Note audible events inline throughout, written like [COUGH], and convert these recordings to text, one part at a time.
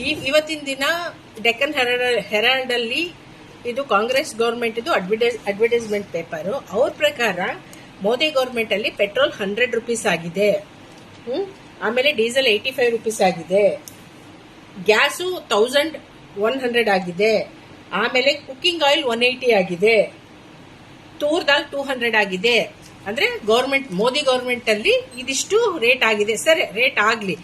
ಈ ಇವತ್ತಿನ ದಿನ ಡೆಕ್ಕನ್ ಹೆರಾಲ್ಡ್ ಹೆರಾಲ್ಡ್ ಅಲ್ಲಿ ಇದು ಕಾಂಗ್ರೆಸ್ ಗೌರ್ಮೆಂಟ್ ಇದು ಅಡ್ವರ್ಟೈಸ್ ಅಡ್ವರ್ಟೈಸ್ಮೆಂಟ್ ಪೇಪರ್ ಅವ್ರ ಪ್ರಕಾರ ಮೋದಿ ಗೌರ್ಮೆಂಟ್ ಅಲ್ಲಿ ಪೆಟ್ರೋಲ್ ಹಂಡ್ರೆಡ್ ರುಪೀಸ್ ಆಗಿದೆ? ಆಮೇಲೆ ಡೀಸೆಲ್ ಏಯ್ಟಿ ಫೈವ್ ರುಪೀಸ್ ಆಗಿದೆ. ಗ್ಯಾಸು ತೌಸಂಡ್ ಒನ್ ಹಂಡ್ರೆಡ್ ಆಗಿದೆ. ಆಮೇಲೆ ಕುಕ್ಕಿಂಗ್ ಆಯಿಲ್ ಒನ್ ಏಯ್ಟಿ ಆಗಿದೆ. ತೂರ್ ದಾಲ್ ಟೂ ಹಂಡ್ರೆಡ್ ಆಗಿದೆ. ಅಂದ್ರೆ ಗೌರ್ಮೆಂಟ್ ಮೋದಿ ಗೌರ್ಮೆಂಟ್ ಅಲ್ಲಿ ಇದಿಷ್ಟು ರೇಟ್ ಆಗಿದೆ. ಸರಿ ರೇಟ್ ಆಗ್ಲಿ.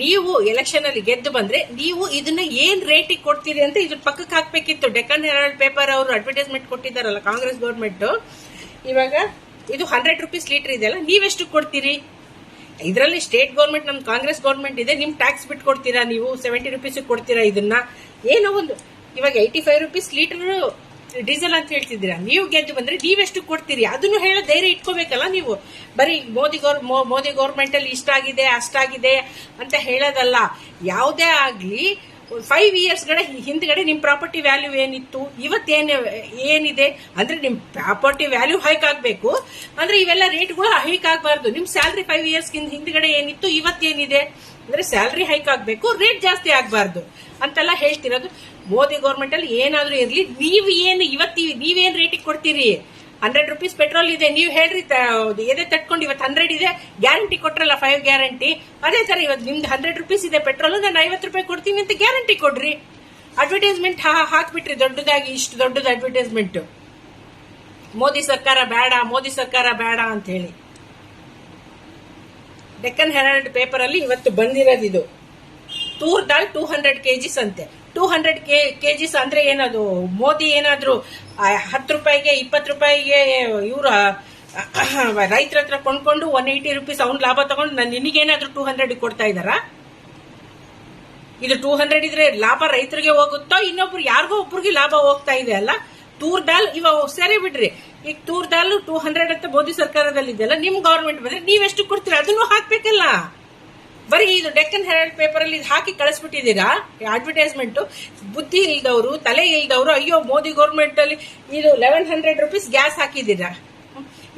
ನೀವು ಎಲೆಕ್ಷನ್ ಅಲ್ಲಿ ಗೆದ್ದು ಬಂದ್ರೆ ನೀವು ಇದನ್ನ ಏನ್ ರೇಟಿಗೆ ಕೊಡ್ತೀರಿ ಅಂತ ಇದ್ರ ಪಕ್ಕಕ್ಕೆ ಹಾಕ್ಬೇಕಿತ್ತು. ಡೆಕ್ಕನ್ ಹೆರಾಲ್ಡ್ ಪೇಪರ್ ಅವರು ಅಡ್ವರ್ಟೈಸ್ಮೆಂಟ್ ಕೊಟ್ಟಿದ್ದಾರಲ್ಲ ಕಾಂಗ್ರೆಸ್ ಗೌರ್ಮೆಂಟ್ ಇವಾಗ ಇದು ಹಂಡ್ರೆಡ್ ರುಪೀಸ್ ಲೀಟರ್ ಇದೆಯಲ್ಲ ನೀವೆಷ್ಟು ಕೊಡ್ತೀರಿ? ಇದರಲ್ಲಿ ಸ್ಟೇಟ್ ಗೌರ್ಮೆಂಟ್ ನಮ್ ಕಾಂಗ್ರೆಸ್ ಗೌರ್ಮೆಂಟ್ ಇದೆ, ನಿಮ್ ಟ್ಯಾಕ್ಸ್ ಬಿಟ್ಟು ಕೊಡ್ತೀರಾ ನೀವು? ಸೆವೆಂಟಿ ರುಪೀಸ್ ಕೊಡ್ತೀರಾ ಇದನ್ನ? ಏನೋ ಒಂದು. ಇವಾಗ eighty five rupees litre diesel ಅಂತ ಹೇಳ್ತಿದ್ದೀರಾ? ನೀವು ಗೆದ್ದು ಬಂದ್ರೆ ನೀವೆಷ್ಟು ಕೊಡ್ತೀರಿ? ಅದನ್ನು ಹೇಳೋ ಧೈರ್ಯ ಇಟ್ಕೋಬೇಕಲ್ಲ ನೀವು. ಬರೀ ಮೋದಿ ಗೌರ್ ಮೋದಿ ಗೌರ್ಮೆಂಟ್ ಅಲ್ಲಿ ಇಷ್ಟಾಗಿದೆ ಅಷ್ಟಾಗಿದೆ ಅಂತ ಹೇಳೋದಲ್ಲ. ಯಾವುದೇ ಆಗ್ಲಿ ಫೈವ್ ಇಯರ್ಸ್ ಗಡೆ ಹಿಂದ್ಗಡೆ ನಿಮ್ ಪ್ರಾಪರ್ಟಿ ವ್ಯಾಲ್ಯೂ ಏನಿತ್ತು? ಇವತ್ತೇನು ಏನಿದೆ? ಅಂದ್ರೆ ನಿಮ್ ಪ್ರಾಪರ್ಟಿ ವ್ಯಾಲ್ಯೂ ಹೈಕ್ ಆಗ್ಬೇಕು. ಅಂದ್ರೆ ಇವೆಲ್ಲ ರೇಟ್ಗಳು ಹೈಕ್ ಆಗಬಾರ್ದು. ನಿಮ್ ಸ್ಯಾಲ್ರಿ ಫೈವ್ ಇಯರ್ಸ್ ಹಿಂದ್ಗಡೆ ಏನಿತ್ತು ಇವತ್ತೇನಿದೆ ಅಂದ್ರೆ ಸ್ಯಾಲ್ರಿ ಹೈಕ್ ಆಗ್ಬೇಕು ರೇಟ್ ಜಾಸ್ತಿ ಆಗಬಾರ್ದು. ಅಂತೆಲ್ಲ ಹೇಳ್ತಿರೋದು. ಮೋದಿ ಗೌರ್ಮೆಂಟ್ ಅಲ್ಲಿ ಏನಾದ್ರೂ ಇರ್ಲಿ, ನೀವು ಏನು ಇವತ್ತಿ ನೀವೇನ್ ರೇಟಿಗೆ ಕೊಡ್ತೀರಿ? ಹಂಡ್ರೆಡ್ ರುಪೀಸ್ ಪೆಟ್ರೋಲ್ ಇದೆ, ನೀವು ಹೇಳ್ರಿ ಎದೆ ತಟ್ಕೊಂಡು ಇವತ್ತು ಹಂಡ್ರೆಡ್ ಇದೆ ಗ್ಯಾರಂಟಿ ಕೊಟ್ರಲ್ಲ ಫೈವ್ ಗ್ಯಾರಂಟಿ ಅದೇ ತರ ಇವತ್ತು ನಿಮ್ದು ಹಂಡ್ರೆಡ್ ರುಪೀಸ್ ಇದೆ ಪೆಟ್ರೋಲ್ ನಾನು ಐವತ್ತು ರೂಪಾಯಿ ಕೊಡ್ತೀನಿ ಅಂತ ಗ್ಯಾರಂಟಿ ಕೊಡ್ರಿ. ಅಡ್ವರ್ಟೈಸ್ಮೆಂಟ್ ಹಾಕ್ಬಿಟ್ರಿ, ದೊಡ್ಡದಾಗಿ ಇಷ್ಟು ದೊಡ್ಡದು ಅಡ್ವರ್ಟೈಸ್ಮೆಂಟ್ ಮೋದಿ ಸರ್ಕಾರ ಬೇಡ, ಮೋದಿ ಸರ್ಕಾರ ಬೇಡ ಅಂತ ಹೇಳಿ. ಡೆಕ್ಕನ್ ಹೆರಾಲ್ಡ್ ಪೇಪರ್ ಅಲ್ಲಿ ಇವತ್ತು ಬಂದಿರೋದು toor dal two hundred KGs ಅಂತೆ. ಟೂ ಹಂಡ್ರೆಡ್ ಕೆಜಿಸ್ ಅಂದ್ರೆ ಏನದು? ಮೋದಿ ಏನಾದ್ರು ಹತ್ತು ರೂಪಾಯಿಗೆ ಇಪ್ಪತ್ತು ರೂಪಾಯಿಗೆ ಇವರು ರೈತರ ಹತ್ರ ಕೊಂಡ್ಕೊಂಡು ಒನ್ ಏಯ್ಟಿ ರುಪೀಸ್ ಅವ್ನ ಲಾಭ ತಗೊಂಡು ನಾನು ನಿನಗೇನಾದರೂ ಟೂ ಹಂಡ್ರೆಡ್ ಕೊಡ್ತಾ ಇದ್ದಾರಾ? ಇದು ಟೂ ಹಂಡ್ರೆಡ್ ಇದ್ರೆ ಲಾಭ ರೈತರಿಗೆ ಹೋಗುತ್ತೋ, ಇನ್ನೊಬ್ರು ಯಾರಿಗೋ ಒಬ್ರಿಗೆ ಲಾಭ ಹೋಗ್ತಾ ಇದೆ ಅಲ್ಲ? ತೂರ್ ದಾಲ್ ಇವಾಗ ಸರಿ ಬಿಡ್ರಿ. ಈಗ ತೂರ್ ದಾಲ್ ಟೂ ಹಂಡ್ರೆಡ್ ಅಂತ ಮೋದಿ ಸರ್ಕಾರದಲ್ಲಿ ಇದೆಯಲ್ಲ ನಿಮ್ ಗವರ್ಮೆಂಟ್ ಬಂದ್ರೆ ನೀವೆಷ್ಟು ಕೊಡ್ತೀರಾ? ಅದನ್ನು ಹಾಕ್ಬೇಕಲ್ಲ. ಬರೀ ಇದು ಡೆಕ್ಕನ್ ಹೆರಾಲ್ಡ್ ಪೇಪರ್ ಅಲ್ಲಿ ಹಾಕಿ ಕಳಿಸ್ಬಿಟ್ಟಿದ್ದೀರಾ? ಅಡ್ವರ್ಟೈಸ್ಮೆಂಟ್ ಬುದ್ಧಿ ಇಲ್ದವರು, ತಲೆ ಇಲ್ದವರು, ಅಯ್ಯೋ, ಮೋದಿ ಗೌರ್ಮೆಂಟ್ ಅಲ್ಲಿ ಇದು ಲೆವೆನ್ ಹಂಡ್ರೆಡ್ ರುಪೀಸ್ ಗ್ಯಾಸ್ ಹಾಕಿದ್ದೀರಾ?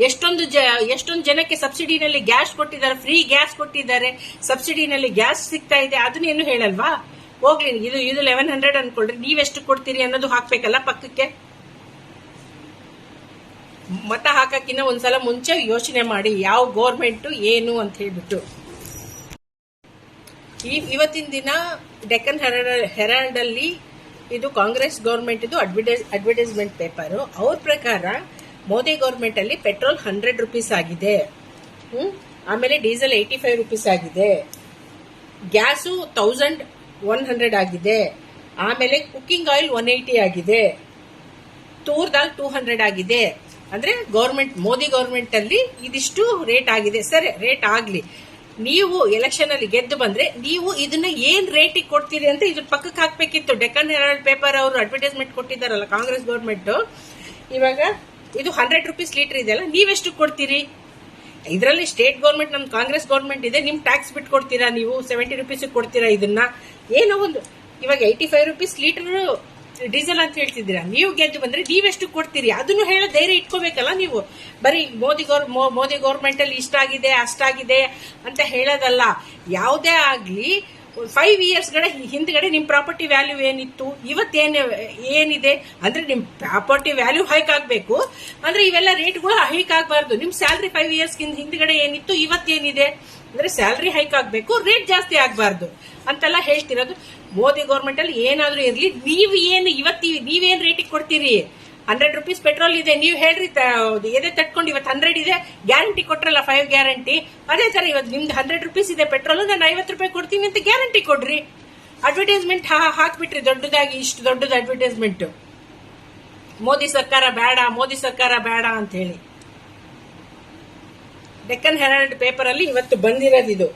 ಎಷ್ಟೊಂದು ಜ, ಎಷ್ಟೊಂದು ಜನಕ್ಕೆ ಸಬ್ಸಿಡಿನಲ್ಲಿ ಗ್ಯಾಸ್ ಕೊಟ್ಟಿದ್ದಾರೆ ಫ್ರೀ ಗ್ಯಾಸ್ ಕೊಟ್ಟಿದ್ದಾರೆ ಸಬ್ಸಿಡಿನಲ್ಲಿ ಗ್ಯಾಸ್ ಸಿಗ್ತಾ ಇದೆ ಅದನ್ನೇನು ಹೇಳಲ್ವಾ? ಹೋಗ್ಲಿ, ಇದು ಇದು ಲೆವೆನ್ ಹಂಡ್ರೆಡ್ ಅನ್ಕೊಳ್ರಿ, ನೀವೆಷ್ಟು ಕೊಡ್ತೀರಿ ಅನ್ನೋದು ಹಾಕ್ಬೇಕಲ್ಲ ಪಕ್ಕಕ್ಕೆ? ಮತ ಹಾಕಕ್ಕಿಂತ ಒಂದ್ಸಲ ಮುಂಚೆ ಯೋಚನೆ ಮಾಡಿ, ಯಾವ ಗೋರ್ಮೆಂಟ್ ಏನು ಅಂತ ಹೇಳ್ಬಿಟ್ಟು. ಇವತ್ತಿನ ದಿನ ಡೆಕ್ಕನ್ ಹೆರಾಲ್ಡ್ ಅಲ್ಲಿ ಇದು ಕಾಂಗ್ರೆಸ್ ಗೌರ್ಮೆಂಟ್ ಇದು ಅಡ್ವರ್ಟೈಸ್ ಅಡ್ವರ್ಟೈಸ್ಮೆಂಟ್ ಪೇಪರ್ ಅವ್ರ ಪ್ರಕಾರ ಮೋದಿ ಗೌರ್ಮೆಂಟ್ ಅಲ್ಲಿ ಪೆಟ್ರೋಲ್ ಹಂಡ್ರೆಡ್ ರುಪೀಸ್ ಆಗಿದೆ. ಹ್ಮ್? ಆಮೇಲೆ ಡೀಸೆಲ್ ಏಯ್ಟಿ ಫೈವ್ ರುಪೀಸ್ ಆಗಿದೆ. ಗ್ಯಾಸು ತೌಸಂಡ್ ಒನ್ ಹಂಡ್ರೆಡ್ ಆಗಿದೆ. ಆಮೇಲೆ ಕುಕ್ಕಿಂಗ್ ಆಯಿಲ್ ಒನ್ ಏಯ್ಟಿ ಆಗಿದೆ. ತೂರ್ ದಾಲ್ ಟೂ ಹಂಡ್ರೆಡ್ ಆಗಿದೆ. ಅಂದ್ರೆ ಗೌರ್ಮೆಂಟ್ ಮೋದಿ ಗೌರ್ಮೆಂಟ್ ಅಲ್ಲಿ ಇದಿಷ್ಟು ರೇಟ್ ಆಗಿದೆ. ಸರಿ ರೇಟ್ ಆಗ್ಲಿ. ನೀವು ಎಲೆಕ್ಷನ್ ಅಲ್ಲಿ ಗೆದ್ದು ಬಂದ್ರೆ ನೀವು ಇದನ್ನ ಏನ್ ರೇಟಿಗೆ ಕೊಡ್ತೀರಿ ಅಂತ ಇದ್ರ ಪಕ್ಕಕ್ಕೆ ಹಾಕ್ಬೇಕಿತ್ತು. ಡೆಕ್ಕನ್ ಹೆರಾಲ್ಡ್ ಪೇಪರ್ ಅವರು ಅಡ್ವರ್ಟೈಸ್ಮೆಂಟ್ ಕೊಟ್ಟಿದ್ದಾರಲ್ಲ ಕಾಂಗ್ರೆಸ್ ಗೌರ್ಮೆಂಟ್ ಇವಾಗ ಇದು ಹಂಡ್ರೆಡ್ ರುಪೀಸ್ ಲೀಟರ್ ಇದೆಯಲ್ಲ ನೀವೆಷ್ಟು ಕೊಡ್ತೀರಿ? ಇದರಲ್ಲಿ ಸ್ಟೇಟ್ ಗೌರ್ಮೆಂಟ್ ನಮ್ ಕಾಂಗ್ರೆಸ್ ಗೌರ್ಮೆಂಟ್ ಇದೆ, ನಿಮ್ ಟ್ಯಾಕ್ಸ್ ಬಿಟ್ಟು ಕೊಡ್ತೀರಾ ನೀವು? ಸೆವೆಂಟಿ ರುಪೀಸ್ ಕೊಡ್ತೀರಾ ಇದನ್ನ? ಏನೋ ಒಂದು. ಇವಾಗ eighty five rupees litre diesel ಅಂತ ಹೇಳ್ತಿದ್ದೀರಾ? ನೀವು ಗೆದ್ದು ಬಂದ್ರೆ ನೀವೆಷ್ಟು ಕೊಡ್ತೀರಿ? ಅದನ್ನು ಹೇಳೋ ಧೈರ್ಯ ಇಟ್ಕೋಬೇಕಲ್ಲ ನೀವು? ಬರೀ ಮೋದಿ ಗೌರ್ ಮೋದಿ ಗೌರ್ಮೆಂಟ್ ಅಲ್ಲಿ ಇಷ್ಟಾಗಿದೆ, ಅಷ್ಟಾಗಿದೆ ಅಂತ ಹೇಳೋದಲ್ಲ. ಯಾವುದೇ ಆಗ್ಲಿ ಫೈವ್ ಇಯರ್ಸ್ ಗಡೆ ಹಿಂದ್ಗಡೆ ನಿಮ್ ಪ್ರಾಪರ್ಟಿ ವ್ಯಾಲ್ಯೂ ಏನಿತ್ತು? ಇವತ್ತೇನು ಏನಿದೆ? ಅಂದ್ರೆ ನಿಮ್ ಪ್ರಾಪರ್ಟಿ ವ್ಯಾಲ್ಯೂ ಹೈಕ್ ಆಗ್ಬೇಕು. ಅಂದ್ರೆ ಇವೆಲ್ಲ ರೇಟ್ಗಳು ಹೈಕ್ ಆಗ್ಬಾರ್ದು. ನಿಮ್ ಸ್ಯಾಲ್ರಿ ಫೈವ್ ಇಯರ್ಸ್ ಹಿಂದ್ಗಡೆ ಏನಿತ್ತು ಇವತ್ತೇನಿದೆ ಅಂದ್ರೆ ಸ್ಯಾಲ್ರಿ ಹೈಕ್ ಆಗ್ಬೇಕು ರೇಟ್ ಜಾಸ್ತಿ ಆಗಬಾರ್ದು ಅಂತೆಲ್ಲ ಹೇಳ್ತಿರೋದು. ಮೋದಿ ಗೌರ್ಮೆಂಟ್ ಅಲ್ಲಿ ಏನಾದ್ರೂ ಇರ್ಲಿ, ನೀವು ಏನು ಇವತ್ತಿ ನೀವೇನ್ ರೇಟಿಗೆ ಕೊಡ್ತೀರಿ? ಹಂಡ್ರೆಡ್ ರುಪೀಸ್ ಪೆಟ್ರೋಲ್ ಇದೆ, ನೀವು ಹೇಳ್ರಿ ಎದೆ ತಟ್ಕೊಂಡು ಇವತ್ತು ಹಂಡ್ರೆಡ್ ಇದೆ ಗ್ಯಾರಂಟಿ ಕೊಟ್ರಲ್ಲ ಫೈವ್ ಗ್ಯಾರಂಟಿ ಅದೇ ತರ ಇವತ್ತು ನಿಮ್ದು ಹಂಡ್ರೆಡ್ ರುಪೀಸ್ ಇದೆ ಪೆಟ್ರೋಲ್ ನಾನು ಐವತ್ತು ರೂಪಾಯಿ ಕೊಡ್ತೀನಿ ಅಂತ ಗ್ಯಾರಂಟಿ ಕೊಡ್ರಿ. ಅಡ್ವರ್ಟೈಸ್ಮೆಂಟ್ ಹಾಕ್ಬಿಟ್ರಿ, ದೊಡ್ಡದಾಗಿ ಇಷ್ಟು ದೊಡ್ಡದು ಅಡ್ವರ್ಟೈಸ್ಮೆಂಟ್ ಮೋದಿ ಸರ್ಕಾರ ಬೇಡ, ಮೋದಿ ಸರ್ಕಾರ ಬೇಡ ಅಂತ ಹೇಳಿ. ಡೆಕ್ಕನ್ ಹೆರಾಲ್ಡ್ ಪೇಪರ್ ಅಲ್ಲಿ ಇವತ್ತು ಬಂದಿರೋದು ಇದು.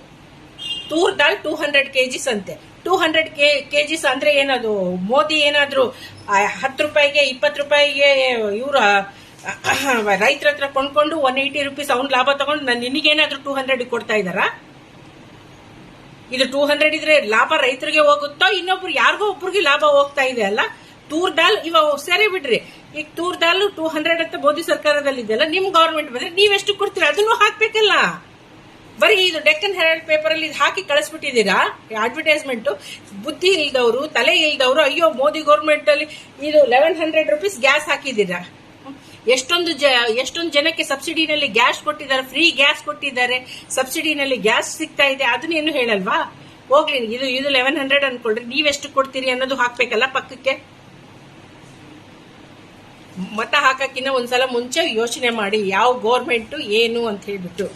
Toor dal two hundred KGs ಅಂತೆ. Two hundred K K Gs ಅಂದ್ರೆ ಏನದು? ಮೋದಿ ಏನಾದ್ರು ಹತ್ತು ರೂಪಾಯಿಗೆ, ಇಪ್ಪತ್ತು ರೂಪಾಯಿಗೆ ಇವರು [CLEARS THROAT] ರೈತರ ಹತ್ರ ಕೊಂಡ್ಕೊಂಡು ಒನ್ ಏಯ್ಟಿ ರುಪೀಸ್ ಅವ್ನ್ ಲಾಭ ತಗೊಂಡು ನಾನು ನಿನಗೇನಾದ್ರೂ ಟೂ ಹಂಡ್ರೆಡ್ ಕೊಡ್ತಾ ಇದಾರಾ ಇದು ಟೂ ಹಂಡ್ರೆಡ್ ಇದ್ರೆ ಲಾಭ ರೈತರಿಗೆ ಹೋಗುತ್ತೋ, ಇನ್ನೊಬ್ರು ಯಾರಿಗೋ ಒಬ್ರಿಗೆ ಲಾಭ ಹೋಗ್ತಾ ಇದೆ ಅಲ್ಲ? ತೂರ್ ದಾಲ್ ಇವಾಗ ಸರಿ ಬಿಡ್ರಿ. ಈಗ ತೂರ್ ದಾಲ್ ಟೂ ಹಂಡ್ರೆಡ್ ಅಂತ ಮೋದಿ ಸರ್ಕಾರದಲ್ಲಿ ಇದೆಯಲ್ಲ ನಿಮ್ ಗವರ್ಮೆಂಟ್ ಬಂದ್ರೆ ನೀವೆಷ್ಟು ಕೊಡ್ತೀರಾ? ಅದನ್ನು ಇದು ಡೆಕ್ಕನ್ ಹೆರಾಲ್ಡ್ ಪೇಪರ್ ಅಲ್ಲಿ ಇದು ಹಾಕಿ ಕಳಿಸ್ಬಿಟ್ಟಿದ್ದೀರಾ? ಅಡ್ವರ್ಟೈಸ್ಮೆಂಟ್ ಬುದ್ಧಿ ಇಲ್ದವರು, ತಲೆ ಇಲ್ದವರು, ಅಯ್ಯೋ, ಮೋದಿ ಗೌರ್ಮೆಂಟ್ ಅಲ್ಲಿ ಇದು ಲೆವೆನ್ ಹಂಡ್ರೆಡ್ ರುಪೀಸ್ ಗ್ಯಾಸ್ ಹಾಕಿದ್ದೀರಾ? ಎಷ್ಟೊಂದು ಜ, ಎಷ್ಟೊಂದು ಜನಕ್ಕೆ ಸಬ್ಸಿಡಿನಲ್ಲಿ ಗ್ಯಾಸ್ ಕೊಟ್ಟಿದ್ದಾರೆ ಫ್ರೀ ಗ್ಯಾಸ್ ಕೊಟ್ಟಿದ್ದಾರೆ ಸಬ್ಸಿಡಿನಲ್ಲಿ ಗ್ಯಾಸ್ ಸಿಗ್ತಾ ಇದೆ ಅದನ್ನೇನು ಹೇಳಲ್ವಾ? ಹೋಗ್ಲಿ, ಇದು ಇದು ಲೆವೆನ್ ಹಂಡ್ರೆಡ್ ಅನ್ಕೊಳ್ರಿ, ನೀವೆಷ್ಟು ಕೊಡ್ತೀರಿ ಅನ್ನೋದು ಹಾಕ್ಬೇಕಲ್ಲ ಪಕ್ಕಕ್ಕೆ? ಮತ ಹಾಕಕ್ಕಿನ್ನ ಒಂದ್ಸಲ ಮುಂಚೆ ಯೋಚನೆ ಮಾಡಿ, ಯಾವ ಗೋರ್ಮೆಂಟ್ ಏನು ಅಂತ ಹೇಳ್ಬಿಟ್ಟು.